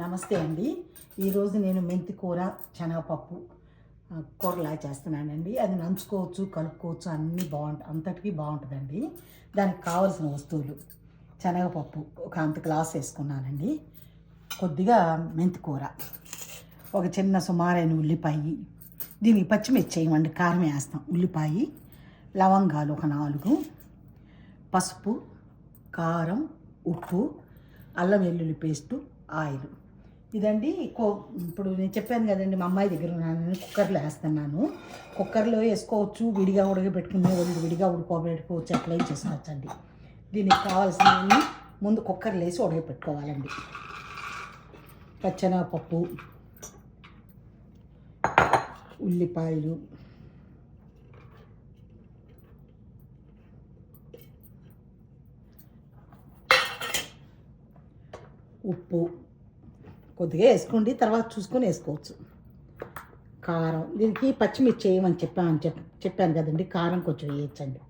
నమస్తే అండి. ఈరోజు నేను మెంతి కూర శనగపప్పు కూరలా చేస్తున్నానండి. అది నంచుకోవచ్చు కలుపుకోవచ్చు అన్నీ బాగుంట అంతటికీ బాగుంటుందండి. దానికి కావాల్సిన వస్తువులు శనగపప్పు ఒక అంత గ్లాస్ వేసుకున్నానండి. కొద్దిగా మెంతి కూర ఒక చిన్న సుమారైన ఉల్లిపాయ దీనికి పచ్చిమిర్చి వేయమండి కారం వేస్తాం. ఉల్లిపాయ లవంగాలు ఒక నాలుగు పసుపు కారం ఉప్పు అల్లం వెల్లుల్లి పేస్టు ఆయిల్. ఇదండి కో ఇప్పుడు నేను చెప్పాను కదండి మా అమ్మాయి దగ్గర నేను కుక్కర్లో వేస్తున్నాను. కుక్కర్లో వేసుకోవచ్చు విడిగా ఉడకబెట్టుకునే వాళ్ళు విడిగా ఉడకబెట్టుకోవచ్చు అట్లా చేసుకోవచ్చు అండి దీనికి కావాల్సినవి ముందు కుక్కర్లో వేసి ఉడకబెట్టుకోవాలండి. పచ్చనపప్పు ఉల్లిపాయలు ఉప్పు కొద్దిగా వేసుకోండి తర్వాత చూసుకొని వేసుకోవచ్చు. కారం దీనికి పచ్చిమిర్చి వేయమని చెప్పాను చెప్ చెప్పాను కదండి కారం కొంచెం వేయచ్చండి.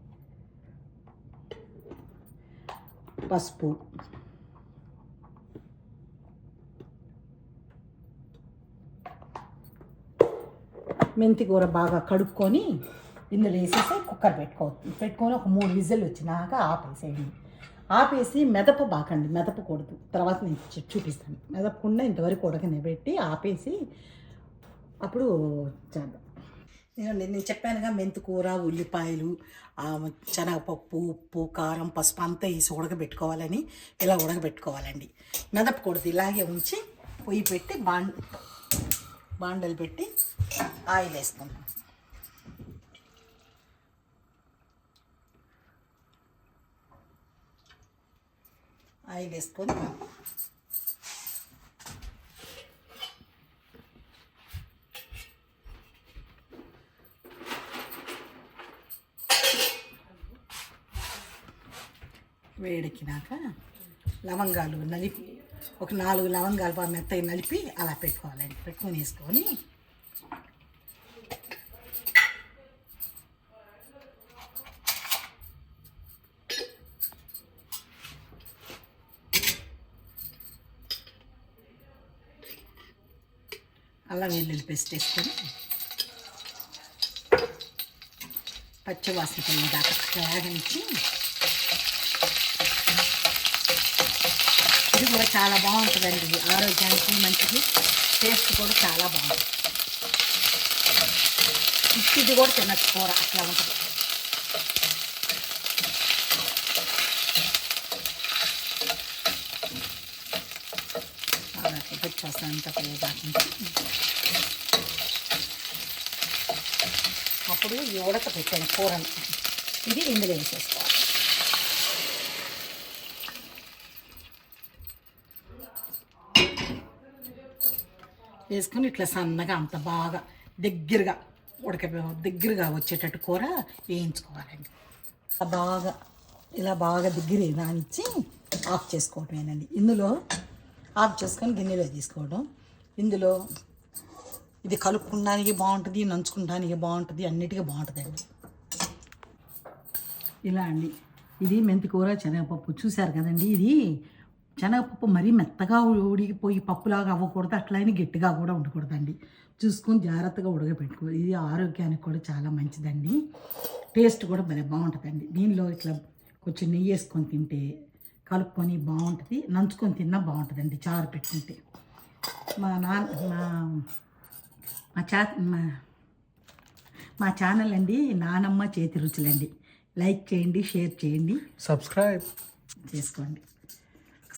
పసుపు. మెంతి కూర బాగా కడుక్కొని ఇందులో వేసేసి కుక్కర్ పెట్టుకోవచ్చు. పెట్టుకొని ఒక మూడు విజిల్ వచ్చినాక ఆపేసేయండి. ఆపేసి మెదప బాకండి మెదపకూడదు తర్వాత నేను చూపిస్తాను. మెదపకుండా ఇంతవరకు ఉడకనిపెట్టి ఆపేసి అప్పుడు చేద్దాం. నేను నేను చెప్పానుగా మెంతికూర ఉల్లిపాయలు శనగపప్పు ఉప్పు కారం పసుపు అంతా వేసి ఉడకబెట్టుకోవాలని ఇలా ఉడకబెట్టుకోవాలండి. మెదపకూడదు ఇలాగే ఉంచి పొయ్యి పెట్టి బాండ్ బాండలు పెట్టి ఆయిల్ వేసుకుందాం ఆయిల్ వేసుకొని వేడెక్కినాక లవంగాలు నలిపి ఒక నాలుగు లవంగాలు మెత్తగా నలిపి అలా పెట్టుకోవాలండి. పెట్టుకొని వేసుకొని అల్లం వెల్లుల్లి పేస్ట్ వేసుకొని పచ్చివాసన పోయిన దాకా వేగనిచ్చి ఇది కూడా చాలా బాగుంటుందండి ఇది ఆరోగ్యానికి మంచిది టేస్ట్ కూడా చాలా బాగుంటుంది. ఇది కూడా తినచ్చు కూర అట్లా ఉంటుంది. బాగా అట్లా వచ్చేస్తాను అంత పోయేదాకా ఇప్పుడు ఈ ఉడక పెట్టాను కూరని. ఇది ఇందులో వేసేసుకోవాలి. వేసుకుని ఇట్లా సన్నగా అంత బాగా దగ్గరగా ఉడక దగ్గరగా వచ్చేటట్టు కూర వేయించుకోవాలండి. బాగా ఇలా బాగా దగ్గర రానిచ్చి ఆఫ్ చేసుకోవటమేనండి. ఇందులో ఆఫ్ చేసుకొని గిన్నెలో తీసుకోవడం. ఇందులో ఇది కలుపుకోవడానికి బాగుంటుంది నంచుకోవడానికి బాగుంటుంది అన్నిటికీ బాగుంటుందండి ఇలా అండి. ఇది మెంతికూర శనగపప్పు. చూశారు కదండి ఇది? శనగపప్పు మరీ మెత్తగా ఉడికిపోయి పప్పులాగా అవ్వకూడదు అట్లనే గట్టిగా కూడా ఉండకూడదండి. చూసుకొని జాగ్రత్తగా ఉడకబెట్టుకో ఇది ఆరోగ్యానికి కూడా చాలా మంచిదండి. టేస్ట్ కూడా భలే బాగుంటుందండి. దీనిలో ఇట్లా కొంచెం నెయ్యి వేసుకొని తింటే కలుపుకొని బాగుంటుంది నంచుకొని తిన్నా బాగుంటుందండి చారు పెట్టుకుంటే. మా నాన్న మా మా చా మా మా ఛానల్ అండి నానమ్మ చేతి రుచులండి. లైక్ చేయండి షేర్ చేయండి. Subscribe. చేసుకోండి.